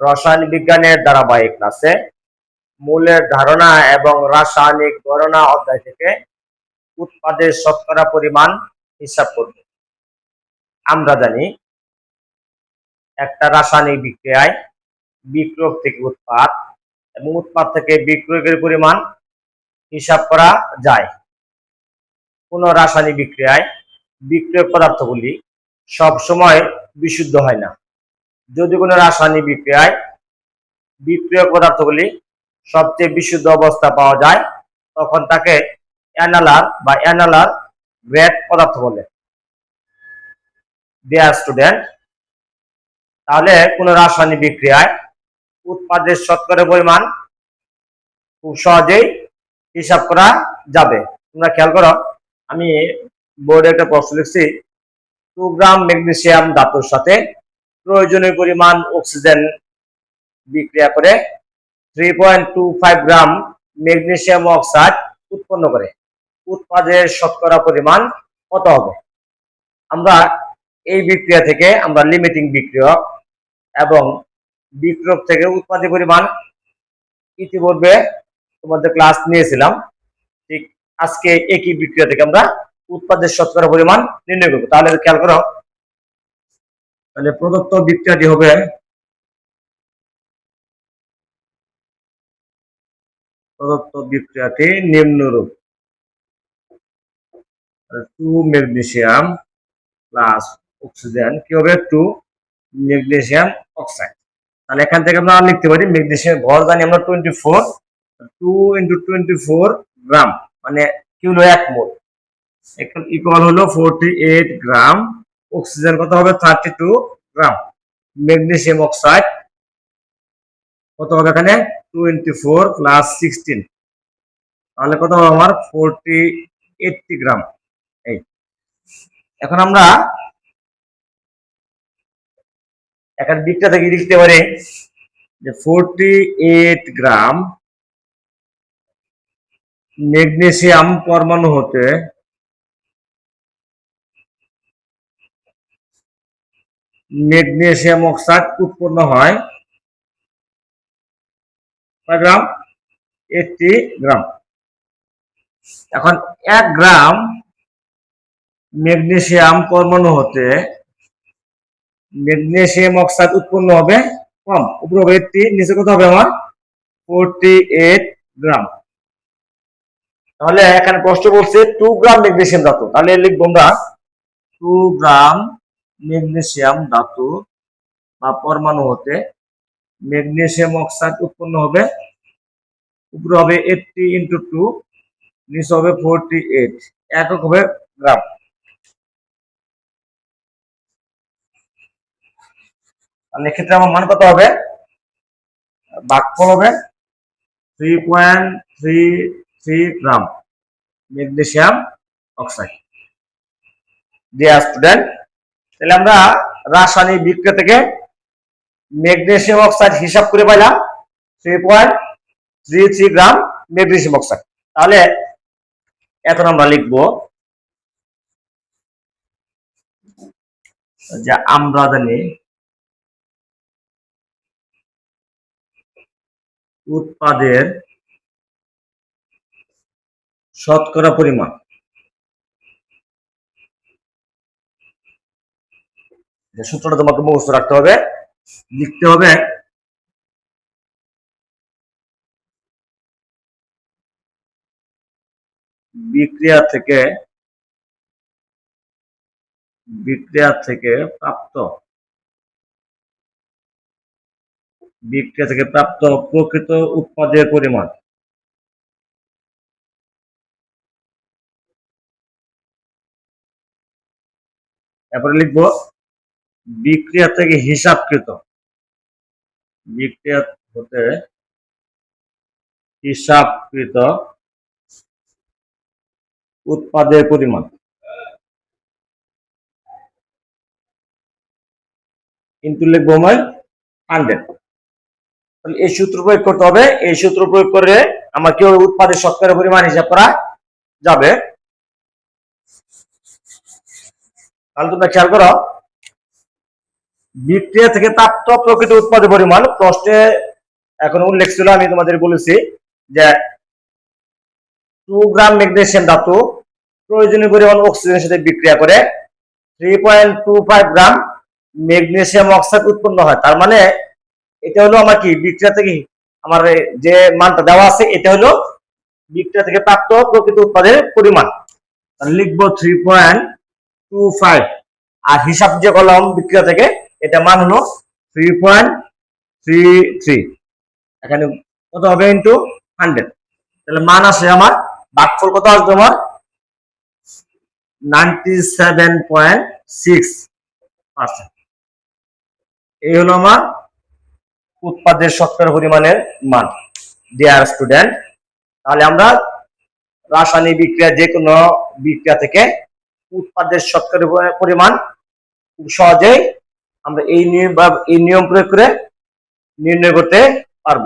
রসায়ন বিজ্ঞানের ধারাবাহিক ক্লাসে মূলের ধারণা এবং রাসায়নিক গণনা অধ্যায় থেকে উৎপাদের শতকরা পরিমাণ হিসাব করব। আমরা জানি একটা রাসায়নিক বিক্রিয়ায় বিক্রয় থেকে উৎপাদ এবং উৎপাদ থেকে বিক্রয়ের পরিমাণ হিসাব করা যায়। কোনো রাসায়নিক বিক্রিয়ায় বিক্রয় পদার্থগুলি সব সময় বিশুদ্ধ হয় না। যদি কোনো রাসায়নিক বিক্রিয়ায় বিক্রিয় পদার্থগুলি সবচেয়ে বিশুদ্ধ অবস্থা পাওয়া যায়, তখন তাকে অ্যানালার বা অ্যানালার গ্রেড পদার্থ বলে। ডিয়ার স্টুডেন্ট তাহলে কোনো রাসায়নিক বিক্রিয়ায় উৎপাদের শতকরা পরিমাণ খুব সহজেই হিসাব করা যাবে। তোমরা খেয়াল করো, আমি বোর্ডে একটা প্রশ্ন লিখছি টু গ্রাম ম্যাগনেসিয়াম ধাতুর সাথে প্রয়োজনীয় পরিমাণ অক্সিজেন বিক্রিয়া করে three point two five gram magnesium oxide উৎপন্ন করে। উৎপাদের শতকরা পরিমাণ কত হবে? আমরা এই বিক্রিয়া থেকে আমরা লিমিটিং বিক্রিয়ক এবং বিক্রিয়ক থেকে উৎপাদের পরিমাণ ইতিপূর্বে তোমাদের ক্লাস নিয়েছিলাম। ঠিক আজকে একই বিক্রিয়া থেকে আমরা উৎপাদের শতকরা পরিমাণ নির্ণয় করব। তাহলে খেয়াল করো তাহলে প্রদত্ত বিক্রিয়াটি হবে প্রদত্ত বিক্রিয়াটি নিম্নরূপ। টু ম্যাগনেশিয়াম প্লাস অক্সিজেন কি হবে? টু ম্যাগনেসিয়াম অক্সাইড তাহলে এখান থেকে আমরা লিখতে পারি ম্যাগনেসিয়াম ভর জানি আমরা twenty four two into twenty four gram মানে কি হলো এক এখন ইকুয়াল হলো ফোরটি এইট গ্রাম অক্সিজেন কত হবে? Thirty two gram. Magnesium oxide কত হবে এখানে? টোয়েন্টি ফোর প্লাস সিক্সটিন তাহলে কত হবে আমার? Forty eighty gram. এই। এখন আমরা এখন দিকটা থেকে লিখতে পারি যে ফোরটি এইট গ্রাম ম্যাগনেসিয়াম পরমাণু হতে ম্যাগনেসিয়াম অক্সাইড উৎপন্ন হয়। গ্রাম? Eighty gram. এখন এক গ্রাম ম্যাগনেসিয়াম পরমাণু হতে ম্যাগনেসিয়াম অক্সাইড উৎপন্ন হবে কম। উপরে হবে নিচে কত হবে আমার? Forty eight gram. তাহলে এখানে প্রশ্ন বলছে টু গ্রাম ম্যাগনেসিয়াম ধাতু তাহলে লিখব আমরা টু গ্রাম ম্যাগনেসিয়াম ধাতু বা পরমাণু হতে ম্যাগনেসিয়াম অক্সাইড উৎপন্ন হবে। উপরে হবে এইটটি ইন্টু টু নিচে হবে ফোরটি এইট একক হবে গ্রাম। তাহলে এক্ষেত্রে আমার মান কত হবে? ভাগফল হবে three point three three gram magnesium oxide. Dear student তাহলে আমরা রাসায়নিক বিক্রিয়া থেকে ম্যাগনেসিয়াম অক্সাইড হিসাব করে পাইলাম three point three three gram magnesium oxide. তাহলে এখন আমরা লিখব যে আমরা জানি উৎপাদের শতকরা পরিমাণ। যে সূত্রটা তোমাকে মুখস্থ রাখতে হবে, লিখতে হবে বিক্রিয়া থেকে বিক্রিয়া থেকে প্রাপ্ত, বিক্রিয়া থেকে প্রাপ্ত প্রকৃত উৎপাদের পরিমাণ। তারপরে লিখব বিক্রিয়া থেকে হিসাবকৃত। বিক্রিয়া হতে হিসাবকৃত উৎপাদের পরিমাণ। কিন্তু লিখব আমি হান্ড্রেড তাহলে এই সূত্র প্রয়োগ করতে হবে। এই সূত্র প্রয়োগ করে আমার কি হবে উৎপাদের শতকরা পরিমাণ হিসাব করা যাবে। তাহলে তোমরা খেয়াল করো বিক্রিয়া থেকে প্রাপ্ত প্রকৃত উৎপাদের পরিমাণ প্রশ্নে এখন উল্লেখ ছিল, আমি তোমাদের বলেছি যে টু গ্রাম ম্যাগনেসিয়াম ধাতু প্রয়োজনীয় পরিমাণ অক্সিজেনের সাথে বিক্রিয়া করে three point two five gram magnesium oxide উৎপন্ন হয়। তার মানে এটা হলো আমার কি, বিক্রিয়া থেকে আমার যে মানটা দেওয়া আছে, এটা হলো বিক্রিয়া থেকে প্রাপ্ত প্রকৃত উৎপাদের পরিমাণ। লিখব থ্রি পয়েন্ট টু ফাইভ আর হিসাব যে কলম বিক্রিয়া থেকে এটা মান হলো থ্রি পয়েন্ট থ্রি থ্রি এখানে কত হবে ইন্টু হান্ড্রেড তাহলে মান আসে আমার, বাকফল কত আসবে আমার? নাইনটি সেভেন পয়েন্ট সিক্স এই হলো আমার উৎপাদের শতকরা পরিমাণের মান। ডিয়ার স্টুডেন্ট তাহলে আমরা রাসায়নিক বিক্রিয়া যে কোনো বিক্রিয়া থেকে উৎপাদের শতকরা পরিমাণ খুব সহজেই আমরা এই নিয়ম বা এই নিয়ম প্রয়োগ করে নির্ণয় করতে পারব।